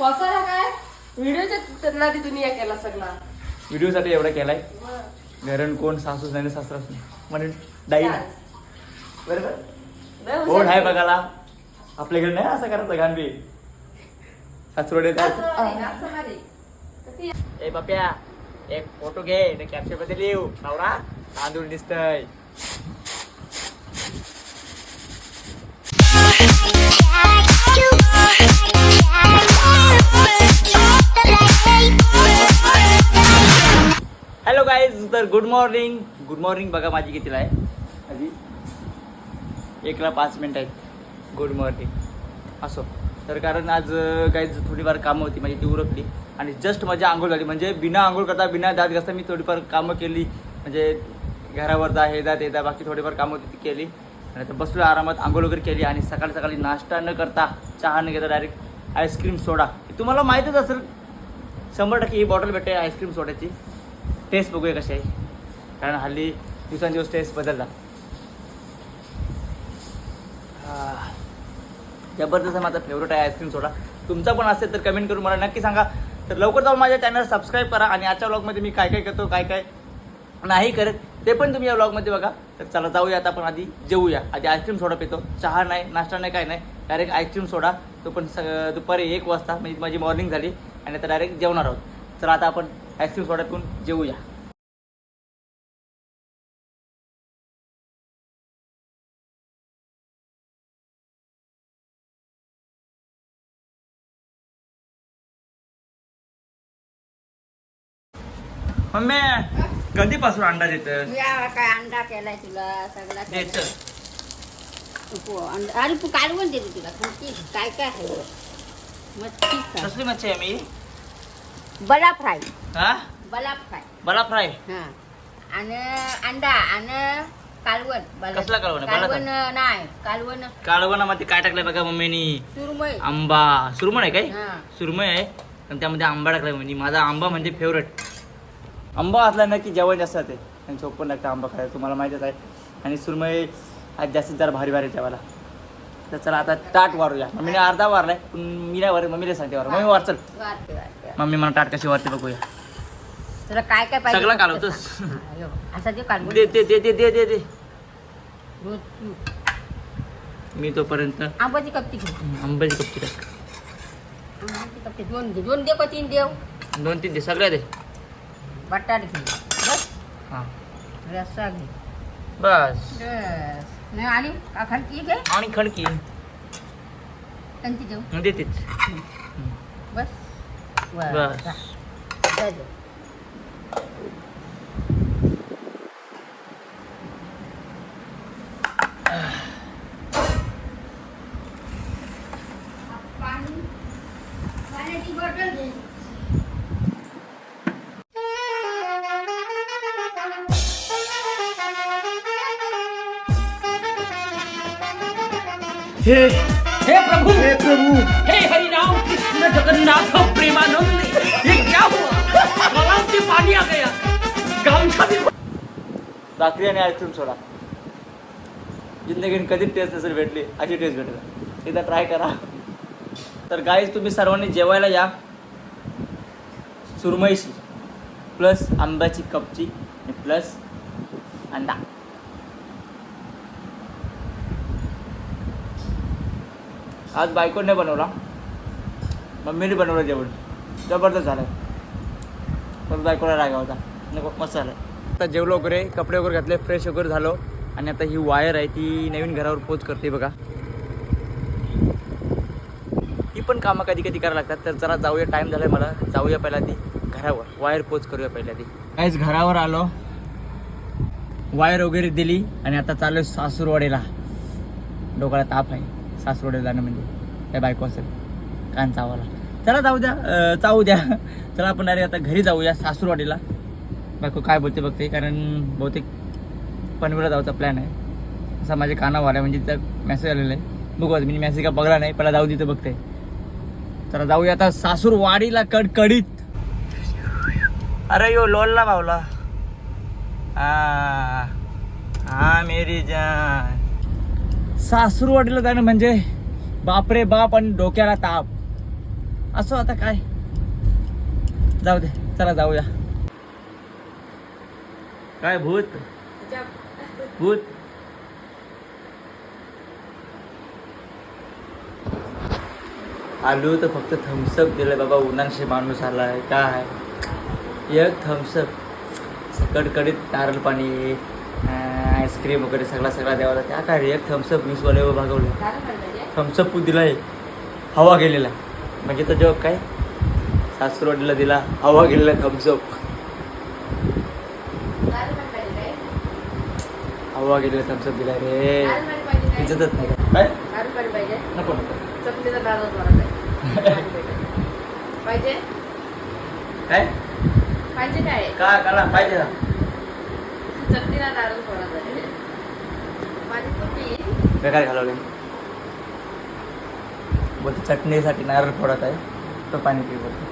फसायला काय? व्हिडिओच्या नादी दुनिया केला सगळा. व्हिडिओसाठी एवढा केलाय? घरण कोण सासूच नाही सासराच नाही. म्हणून डाई. बरोबर. कोण आहे बघाला आपल्याकडे नाही असं करायचं गाणबी सासरोडे ए बाप्या एक फोटो घे कॅप्चरमध्ये लिहू. नवरा तांदूळ दिसतय. तर गुड मॉर्निंग गुड मॉर्निंग बघा माझी कितीला आहे. आधी एकला पाच मिनिट आहेत. गुड मॉर्निंग असो. तर कारण आज काही थोडीफार कामं होती माझी ती उरकली. आणि जस्ट माझी आंघोळ झाली. म्हणजे बिना आंघोळ करता बिना दात घासता मी थोडीफार कामं केली. म्हणजे घरावर जा हे जा ते जा बाकी थोडीफार कामं होती ती केली. आणि आता बसलो आरामात आंघोळ वगैरे केली. आणि सकाळी सकाळी नाश्ता न करता चहा न घेता डायरेक्ट आईस्क्रीम सोडा तुम्हाला माहीतच असेल शंभर टक्के ही बॉटल भेटते आईस्क्रीम सोड्याची टेस्ट बघूया कशी आहे. कारण हल्ली दिवसांदिवस टेस्ट बदलला. जबरदस्त माझा फेवरेट आहे आईस्क्रीम सोडा तुमचा पण असेल तर कमेंट करून मला नक्की सांगा. तर लवकर जाऊन माझ्या चॅनल सबस्क्राईब करा आणि आजच्या व्लॉगमध्ये मी काय काय करतो काय काय नाही करत ते पण तुम्ही या व्लॉगमध्ये बघा. तर चला जाऊया आता आपण आधी जेवूया. आधी आईस्क्रीम सोडा पितो. चहा नाही नाश्ता नाही काय नाही. डायरेक्ट आईस्क्रीम सोडा तो पण स दुपारी एक वाजता म्हणजे माझी मॉर्निंग झाली. आणि आता डायरेक्ट जेवणार आहोत. चला आता आपण आईस्क्रीम सोडा पिऊन जेवूया. मम्मी कधीपासून अंडा देतं काय अंडा केलाय तुला सगळा देतं अरे तू कालवण देते तुला काय काय आहे? मच्छी कसली मच्छी आहे मी? बला फ्राय. हा? बला फ्राय. बला फ्राय? हा. आणि अंडा आणि कालवण कसला कालवण? कालवण नाही कालवण. काळवणामध्ये काय टाकलंय बघा मम्मीनी सुरमई. आंबा. सुरमण आहे काय? हा. सुरमय आहे. आणि त्यामध्ये आंबा टाकलाय म्हणजे माझा आंबा म्हणजे फेवरेट आंबा असला ना की जेवण जास्त जाते. आणि झोप पण लागतं आंबा खायला तुम्हाला माहितीच आहे. आणि सुरमई आज जास्तीत जरा भारी भारी जेवायला. तर चला आता ताट वारूया मम्मीने अर्धा वारलाय पण मी नाही वार मम्मीला सांगते वार मम्मी वार चल. वारते, वारते. मम्मी मला ताट कशी वारते बघूया. तुला काय काय पाहिजे? सगळं कालवतोस? असा दे कालवण दे दे दे दे दे. दे दे. मी तोपर्यंत आंबाची कपची घे आंब्याची कपची टाक. आंबाची दोन दे दोन दे का तीन देव? दोन तीन दे सगळ्या दे. बटाट घे बस हां रस्सा घे बस बस नाही आणि खालची घे आणि खडकी त्यांची देऊ देतेच बस बस. जा. जा, जा. हे हे प्रभु! हे प्रभु! हे हरिनाम कृष्ण जगन्नाथ प्रेमानंद ये क्या हुआ? गलाव से पानी आ गया. गामछा भी भाकरी आणि आईस्क्रीम सोडा. जिंदगीने कधीच टेस्ट नसेल भेटली अशी टेस्ट भेटला. एकदा ट्राय करा. तर गाईज तुम्ही सर्वांनी जेवायला या. सुरमईशी प्लस आंब्याची कपची आणि प्लस अंडा. आज बायकोने बनवला. मम्मीने बनवलं जेवण. जबरदस्त झालं. पण बायकोला रागा होता नको मस्त झालं. आता जेवलो वगैरे कपडे वगैरे घातले फ्रेश वगैरे झालो. आणि आता ही वायर आहे ती नवीन घरावर पोच करते बघा. ती पण कामं कधी कधी करायला लागतात तर जरा जाऊया टाईम झालाय मला. जाऊया पहिला ती घरावर. वायर पोच करूया पहिल्या ती. काहीच घरावर आलो. वायर वगैरे दिली. आणि आता चालू सासूरवाडीला. डोक्याला ताप आहे. सासूरवाडीला जाणं म्हणजे. त्या बायको असेल. कान चावाला चला जाऊ द्या. चावू द्या. चला आपण डायरेक्ट आता घरी जाऊया सासूरवाडीला बायको काय बोलते बघते. कारण बहुतेक पनवेलला जाऊचा प्लॅन आहे. असा माझ्या कानावर आहे म्हणजे तिथं मेसेज आलेला आहे. बघू मी मेसेज का बघला नाही. पहिला जाऊ तिथं बघते. चला जाऊया आता सासूरवाडीला कडकडीत. अरे यो लोलला भावला हा हा मेरी जान. सासूरवाडीला जाणं म्हणजे बापरे बाप आणि डोक्याला ताप. असो आता काय? जाऊ दे चला जाऊया. काय भूत? भूत? आलो तर फक्त थम्सअप दिलं बाबा उन्हाशी माणूस आलाय काय? एक थम्सअप कडकडीत नारळ पाणी. आईस्क्रीम वगैरे सगळा सगळा द्यावा लागला त्या काय रे एक थम्सअप मीसवाले भागवलं. थम्सअप दिला आहे हवा गेलेला. म्हणजे तो जॉब काय? सासरवाडीला दिला हवा गेलेला थम्सअप हवा गेलेला थम्सअप दिला रे. इज्जतच नाही काय? नको पाहिजे काय? पाहिजे काय? का काला पाहिजे ना. चटणीला नारळ बेकार घालवले बोलते चटणीसाठी नारळ फोडत आहे तो पाणी पिऊ बोलतो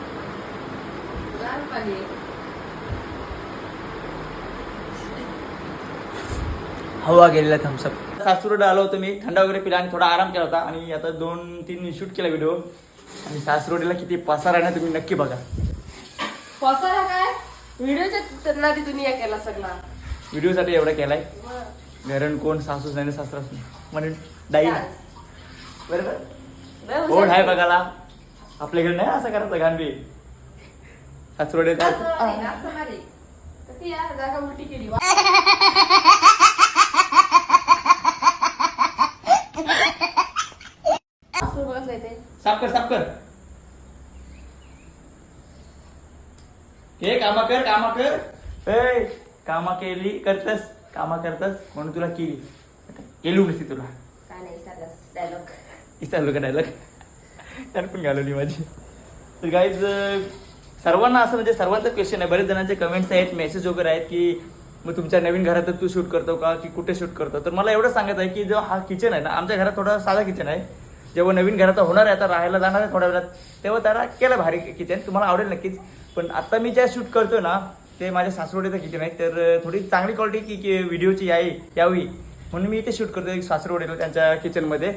हवा गेलेला थम्सअप सासूरडे आलो होतो मी थंडा वगैरे पिला आणि थोडा आराम केला होता आणि आता दोन तीन शूट केला व्हिडिओ आणि सासरोडीला किती पसार आहे ना तुम्ही नक्की बघा. पसारा काय? व्हिडिओच्या दुनिया केला सगळा. व्हिडिओसाठी एवढा केलाय? घरून कोण सासूच नाही सासराच नाही म्हणून डाई. बरोबर. कोण आहे बघाला आपल्याकडे नाही असं करायचं गांधी. सासरोडे जागा उलटी केली. साफ कर साफ कर. हे कामा कर कामा कर. ए कामा केली करतस. कामा करतस म्हणून तुला केली. केलू नसती तुला. काय नाही. चालू का डायलॉग त्यात पण घालवली माझी. तर गाईज सर्वांना असं म्हणजे सर्वांचं क्वेश्चन आहे. बरेच जणांचे कमेंट्स आहेत मेसेज वगैरे आहेत की मग तुमच्या नवीन घरातच तू शूट करतो का? की कुठे शूट करतो? तर मला एवढं सांगत आहे की जो हा किचन आहे ना आमच्या घरात थोडा साधा किचन आहे. जेव्हा नवीन घरात होणार आहे आता राहायला जाणार आहे थोड्या वेळात तेव्हा त्याला केलं भारी किचन तुम्हाला आवडेल नक्कीच. पण आता मी ज्या शूट करतो ना ते माझ्या सासरवडीचं किचन आहे तर थोडी चांगली क्वालिटी की की व्हिडिओची यावी यावी. म्हणून मी इथे शूट करतो एक सासरवडीला त्यांच्या किचनमध्ये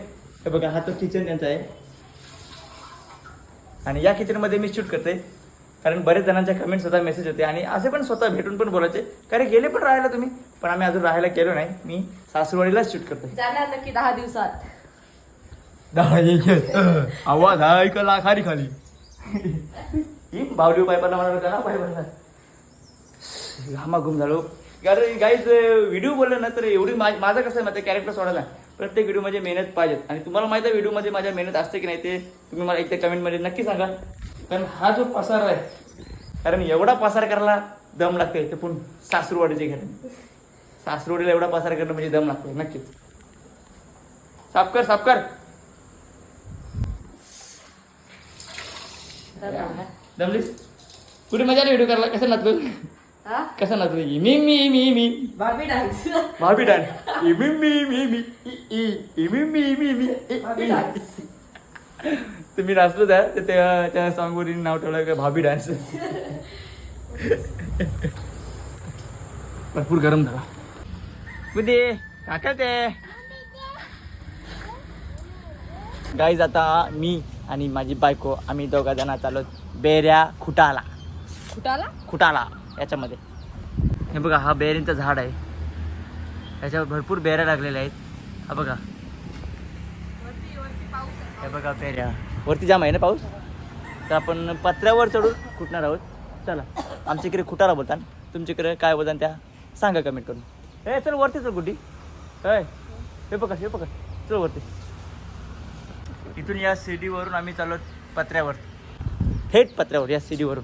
हे बघा हा तो किचन त्यांचा आहे. आणि या किचनमध्ये मी शूट करते कारण बरेच जणांच्या कमेंट्स होता मेसेज होते. आणि असे पण स्वतः भेटून पण बोलायचे. कारण गेले पण राहायला तुम्ही. पण आम्ही अजून राहायला गेलो नाही. मी सासूरवाडीलाच शूट करते दहा दिवसात. आवाज ऐकला खाली खाली? ही बावली पायपाला म्हणा होता ना पायपाला घामा घुम झालो. कारण गाईज व्हिडिओ बोलले ना तर एवढी माझं कसं आहे माहिती कॅरेक्टर सोडायला प्रत्येक व्हिडिओमध्ये मेहनत पाहिजेत. आणि तुम्हाला माहिती आहे व्हिडिओमध्ये माझ्या मेहनत असते की नाही ते तुम्ही मला एकदा कमेंटमध्ये नक्की सांगा. कारण हा जो पसार आहे कारण एवढा पसार करायला दम लागते ते पण सासरवाडीचे घर सासरवाडीला एवढा पसार करणं म्हणजे दम लागते नक्कीच. साफ कर साफ कर दमलीस? कुठे मजा नाही व्हिडिओ करायला? कसं हा कसं नाचलो की मी मी मी मी. भाभी डान्स भाभी डान्स मी मी मी मी. इ, इ, इ, मी मी मी मी. इ, भाभी इ. डान्स तुम्ही नाचलो त्या तर त्या त्या सॉंगवर नाव ठेवलं का भाभी डान्स भरपूर गरम झाला. बुद्धी काका ते. गाईज आता मी आणि माझी बायको आम्ही दोघा जण चाललो बेऱ्या खुटाला. कुठाला खुटाला. याच्यामध्ये. हे बघा हा बेरींचं झाड आहे. याच्यावर भरपूर बेऱ्या लागलेल्या आहेत. हा बघा. हे बघा बेऱ्या. वरती जाम आहे ना पाऊस? तर आपण पत्र्यावर चढून खुटणार आहोत? चला. आमच्या इकडे खुटारा बोलतात. तुमच्याकडे काय बोलतात त्या? सांगा कमेंट करून. ए चल वरती चल गुड्डी. काय हे बघा हे बघा चल वरती. इथून या सीडीवरून आम्ही चाललो पत्र्यावर. थेट पत्र्यावर या सीडीवरून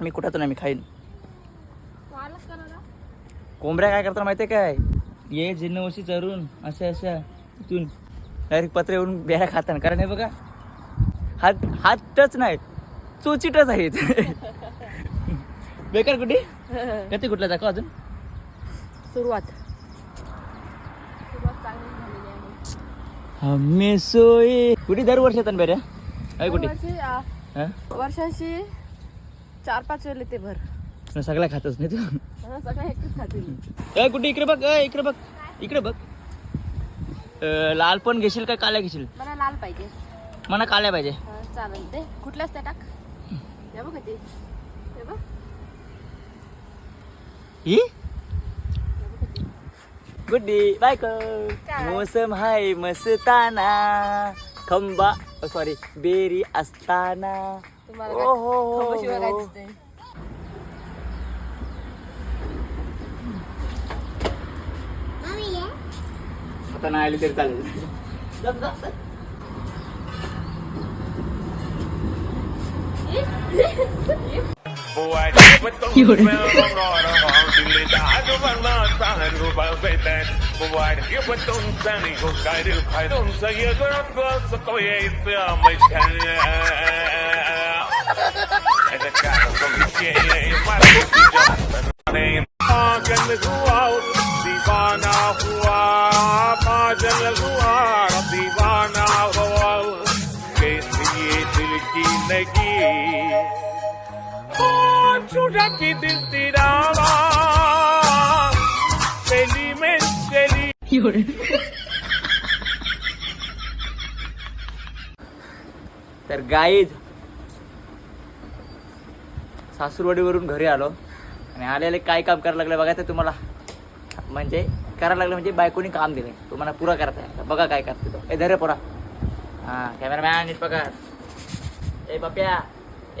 मी कुठं नाही मी खाईन. कोंबड्या काय करतात माहितीये काय? ये जिन्नवशी चरून अशा अशा इथून. डायरेक्ट पत्रे येऊन बेऱ्या खातात कारण हे बघा हात हातच नाही चोचिटच आहेत. बेकार कुठे? येते कुठला दाखव अजून. सुरुवात. सुरुवात चांगली झालेली आहे. हम्मे सोये. कुठे दरवर्षी येतात बेऱ्या? काय कुठे? वर्षी, आ, हा? वर्षाची चार पाच वेळ येते भर. सगळ्या खातच नाही तू. हा, सगळं एकच ए कुठे इकडे बघ ए, इकडे बघ. इकडे बघ. अं, लाल पण घेशील काय काल्या घेशील? मला लाल पाहिजे. मला काल्या पाहिजे. हा, चालेल ते. कुठल्याच ते टाक. हे बघ ते. हे बघ. ही गुड्डी बायको काय? मोसम हाय मस्ताना. खंबा सॉरी बेरी असताना. तुम्हाला हो हो, खंबशिवाय काय हो. दिसतंय. आता नाही आली तरी चालेल. पागल हुआ दीवाना हुआ पागल हुआ दीवाना हुआ कैसी ये दिल की लगी की दिल चली में चली तर गाईज सासूरवाडीवरून घरी आलो आणि आलेले काय काम करायला लागलं बघा ते तुम्हाला. म्हणजे करायला लागलं म्हणजे बायकोनी काम दिले. तुम्हाला पुरा करता आहे. बघा काय करते तो. ए धरे पुरा. हां कॅमेरामॅन नीट पकड ए पप्या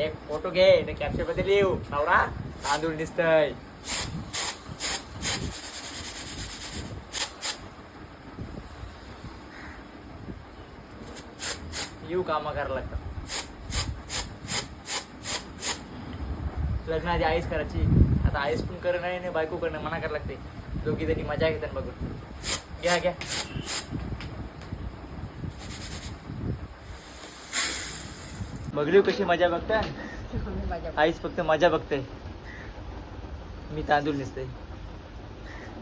एक फोटो घे. कॅप्चरमध्ये लिहू. नवरा तांदूळ दिसतय. येऊ कामं करायला लागतात. लग्न आधी आईस करायची. आता आईस पण करणं नाही आणि बायको करणं मना करायला लागते. दोघी जणी मजा घेतात बघून. घ्या घ्या. बघली हो कशी मजा बघता आईस फक्त मजा बघते. मी तांदूळ नसते.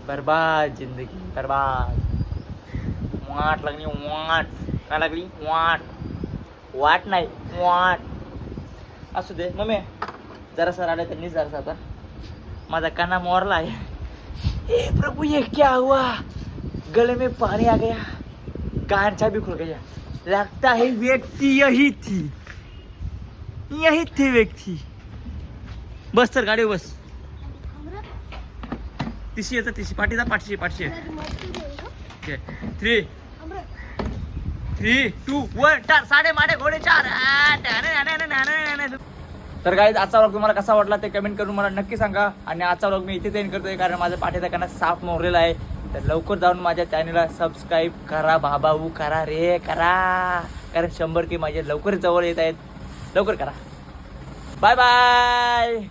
बरबाद जिंदगी बरबाद. वाट लागली वाट. काय लागली? वाट. वाट नाही वाट. असू दे मम्मी. जरा सर आले त्यांनी जरा आता माझा काना मोरला आहे ए प्रभु ये क्या हुआ गले में पानी आ गया कांचा भी खुल गया लगता है व्यक्ति यही थी यही थी व्यक्ति बस तर गाडी बस तिशी येतं तिशी पाठीचा पाठशी पाठशी थ्री थ्री टू वन चार साडे माडे घोडे चार तर गाईज आजचा व्लॉग तुम्हाला कसा वाटला ते कमेंट करून मला नक्की सांगा. आणि आजचा व्लॉग मी इथे एंड करतोय कारण माझ्या पाठीचा काना साफ मोरलेला आहे. तर लवकर जाऊन माझ्या चॅनलला सबस्क्राईब करा भाबाऊ करा रे करा. कारण शंभर की माझे लवकर जवळ येत आहेत. लवकर करा. Bye bye